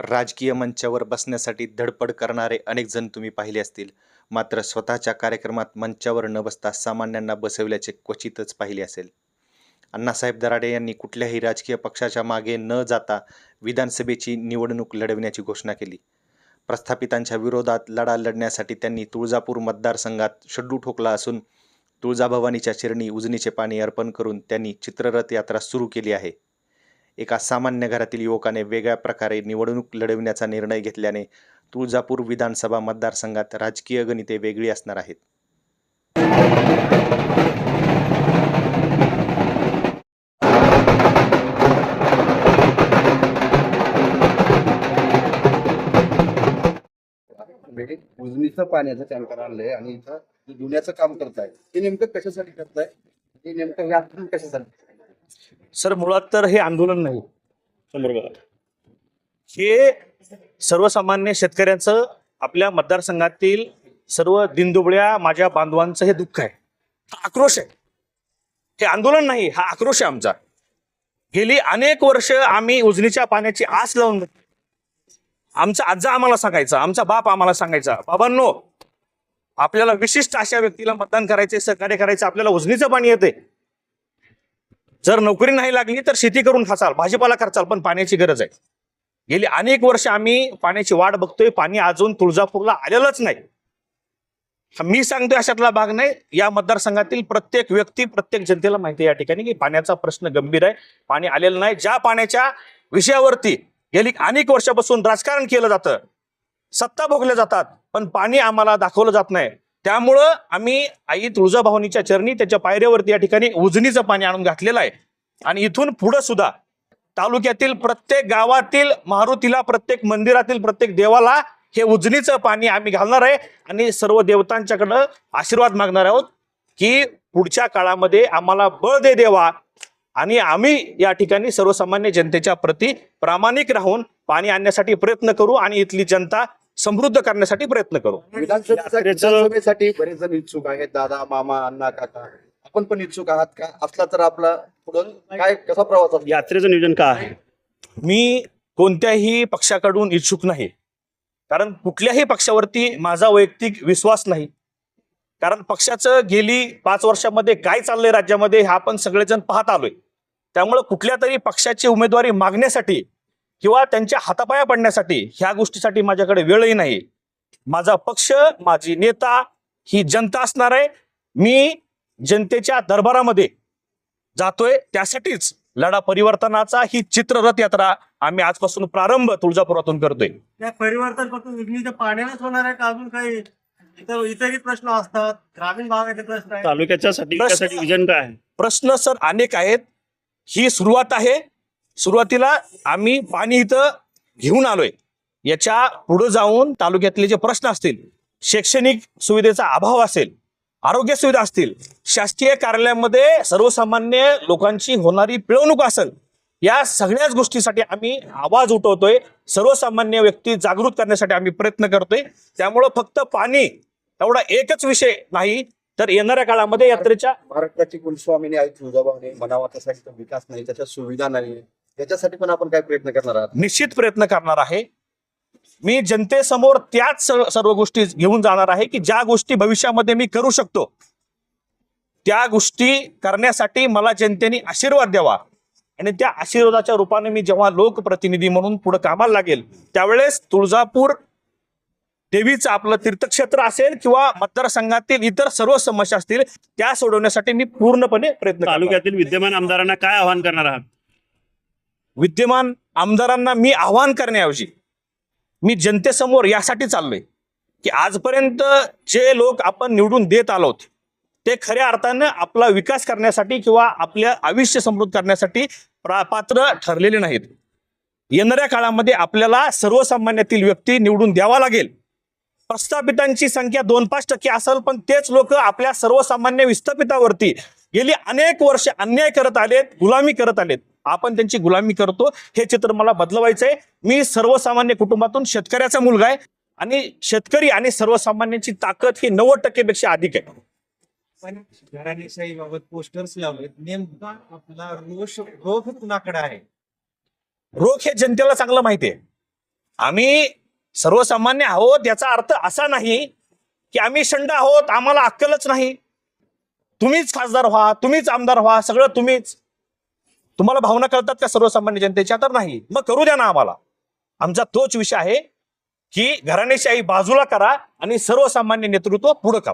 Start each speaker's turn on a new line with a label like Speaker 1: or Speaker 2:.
Speaker 1: राजकीय मंचावर बसण्यासाठी धडपड करणारे अनेक जण तुम्ही पाहिले असतील. मात्र स्वतःच्या कार्यक्रमात मंचावर न बसता सामान्यांना बसवल्याचे क्वचितच पाहिले असेल. अण्णासाहेब दराडे यांनी कुठल्याही राजकीय पक्षाच्या मागे न जाता विधानसभेची निवडणूक लढविण्याची घोषणा केली. प्रस्थापितांच्या विरोधात लढा लढण्यासाठी त्यांनी तुळजापूर मतदारसंघात शड्डू ठोकला असून तुळजाभवानीच्या चिरणी उजनीचे पाणी अर्पण करून त्यांनी चित्ररथ यात्रा सुरू केली आहे. एका सामान्य घरातील युवकाने वेगळ्या प्रकारे निवडणूक लढविण्याचा निर्णय घेतल्याने तुळजापूर विधानसभा मतदारसंघात राजकीय गणिते वेगळी असणार आहेत.
Speaker 2: उजनीचं पाण्याचं टँकर आणलंय आणि इथं धुण्याचं काम करताय ते नेमकं कशासाठी करताय ते नेमकं व्याख्यान कशासाठी?
Speaker 3: सर मुळात तर हे आंदोलन नाही. हे सर्वसामान्य शेतकऱ्यांचं आपल्या मतदारसंघातील सर्व दिनदुबळ्या माझ्या बांधवांचं हे दुःख आहे. हा आक्रोश आहे. हे आंदोलन नाही हा आक्रोश आहे आमचा. गेली अनेक वर्ष आम्ही उजनीच्या पाण्याची आस लावून. आमचा आजा आम्हाला सांगायचा आमचा बाप आम्हाला सांगायचा बाबांनो आपल्याला विशिष्ट अशा व्यक्तीला मतदान करायचे सहकार्य करायचं आपल्याला उजनीचं पाणी येते जर नोकरी नाही लागली तर शेती करून खाचाल भाजीपाला खर्चाल पण पाण्याची गरज आहे. गेली अनेक वर्ष आम्ही पाण्याची वाट बघतोय पाणी अजून तुळजापूरला आलेलंच नाही. मी सांगतोय अशातला भाग नाही. या मतदारसंघातील प्रत्येक व्यक्ती प्रत्येक जनतेला माहिती आहे या ठिकाणी की पाण्याचा प्रश्न गंभीर आहे. पाणी आलेलं नाही. ज्या पाण्याच्या विषयावरती गेली अनेक वर्षापासून राजकारण केलं जातं सत्ता भोगल्या जातात पण पाणी आम्हाला दाखवलं जात नाही. त्यामुळं आम्ही आई तुळजाभवानीच्या चरणी त्याच्या पायऱ्यावरती या ठिकाणी उजनीचं पाणी आणून घातलेलं आहे. आणि इथून पुढं सुद्धा तालुक्यातील प्रत्येक गावातील मारुतीला प्रत्येक मंदिरातील प्रत्येक देवाला हे उजनीचं पाणी आम्ही घालणार आहे. आणि सर्व देवतांच्याकडं आशीर्वाद मागणार आहोत की पुढच्या काळामध्ये आम्हाला बळ दे देवा. आणि आम्ही या ठिकाणी सर्वसामान्य जनतेच्या प्रती प्रामाणिक राहून पाणी आणण्यासाठी प्रयत्न करू आणि इथली जनता समृद्ध करण्यासाठी प्रयत्न करू.
Speaker 2: विधानसभेसाठी बरेच जण इच्छुक आहेत दादा मामा अण्णा काका. आपण पण इच्छुक आहात का? असला तर आपला पुढं काय कसा प्रवास असतो?
Speaker 3: यात्रेचं नियोजन काय आहे? मी कोणत्याही पक्षाकडून इच्छुक नाही. कारण कुठल्याही पक्षावरती माझा वैयक्तिक विश्वास नाही. कारण पक्षाचं गेली पाच वर्षामध्ये काय चाललंय राज्यामध्ये हे आपण सगळेजण पाहत आलोय. त्यामुळं कुठल्या तरी पक्षाची उमेदवारी मागण्यासाठी किंवा त्यांच्या हातापाया पडण्यासाठी ह्या गोष्टीसाठी माझ्याकडे वेळही नाही. माझा पक्ष माझी नेता ही जनता असणार आहे. मी जनतेच्या दरबारामध्ये जातोय. त्यासाठीच लढा परिवर्तनाचा ही चित्ररथ यात्रा आम्ही आजपासून प्रारंभ तुळजापुरातून करतोय.
Speaker 4: त्या परिवर्तन फक्त विजलीच्या पाण्यालाच होणार आहे का अजून काही? इतर इतरही प्रश्न असतात. ग्रामीण भागाचे प्रश्न
Speaker 5: तालुक्याच्या विजन काय आहे?
Speaker 3: प्रश्न सर अनेक आहेत. ही सुरुवात आहे. सुरुवातीला आम्ही पाणी इथं घेऊन आलोय. याच्यापुढे जाऊन तालुक्यातले जे प्रश्न असतील शैक्षणिक सुविधेचा अभाव असेल आरोग्य सुविधा असतील शासकीय कार्यालयामध्ये सर्वसामान्य लोकांची होणारी पिळवणूक असेल या सगळ्याच गोष्टीसाठी आम्ही आवाज उठवतोय. सर्वसामान्य व्यक्ती जागृत करण्यासाठी आम्ही प्रयत्न करतोय. त्यामुळं फक्त पाणी तेवढा एकच विषय नाही तर येणाऱ्या काळामध्ये यात्रेच्या
Speaker 2: महाराष्ट्राची कुलस्वामीने आई तुळजाभवानी म्हणावा तसा विकास नाही त्याच्या सुविधा नाही याच्यासाठी पण आपण काय प्रयत्न करणार आहात?
Speaker 3: निश्चित प्रयत्न करणार आहे. मी जनतेसमोर त्याच सर्व सर्व गोष्टी घेऊन जाणार आहे की ज्या गोष्टी भविष्यामध्ये मी करू शकतो त्या गोष्टी करण्यासाठी मला जनतेने आशीर्वाद द्यावा. आणि त्या आशीर्वादाच्या रूपाने मी जेव्हा लोकप्रतिनिधी म्हणून पुढे कामाला लागेल त्यावेळेस तुळजापूर देवीचं आपलं तीर्थक्षेत्र असेल किंवा मतदारसंघातील इतर सर्व समस्या असतील त्या सोडवण्यासाठी मी पूर्णपणे प्रयत्न.
Speaker 5: तालुक्यातील विद्यमान आमदारांना काय आवाहन करणार आहात?
Speaker 3: विद्यमान आमदारांना मी आवाहन करण्याऐवजी मी जनतेसमोर यासाठी चाललोय की आजपर्यंत जे लोक आपण निवडून देत आलोत ते खऱ्या अर्थानं आपला विकास करण्यासाठी किंवा आपल्या आयुष्य समृद्ध करण्यासाठी प्रा- पात्र ठरलेले नाहीत. येणाऱ्या काळामध्ये आपल्याला सर्वसामान्यातील व्यक्ती निवडून द्यावा लागेल. प्रस्थापितांची संख्या दोन पाच टक्के असेल पण तेच लोक आपल्या सर्वसामान्य विस्थापितावरती गेली अनेक वर्ष अन्याय करत आलेत गुलामी करत आलेत. आपण त्यांची गुलामी करतो. हे चित्र मला बदलवायचंय. मी सर्वसामान्य कुटुंबातून शेतकऱ्याचा मुलगा आहे. आणि शेतकरी आणि सर्वसामान्यांची ताकद ही नव्वद टक्केपेक्षा अधिक आहे.
Speaker 4: पण घराणेशाहीबाबत पोस्टर्स लावलेत. नेमका आपला रोष रोख कुणाकडे आहे?
Speaker 3: रोग हे जनतेला चांगलं माहिती आहे. आम्ही सर्वसामान्य आहोत याचा अर्थ असा नाही की आम्ही शंड आहोत आम्हाला अक्कलच नाही. तुम्हीच खासदार व्हा तुम्हीच आमदार व्हा सगळं तुम्हीच. तुम्हाला भावना कळतात का सर्वसामान्य जनतेच्या? तर नाही. मग करू द्या ना आम्हाला. आमचा तोच विषय आहे की घराणेशाही बाजूला करा आणि सर्वसामान्य नेतृत्व पुढं करा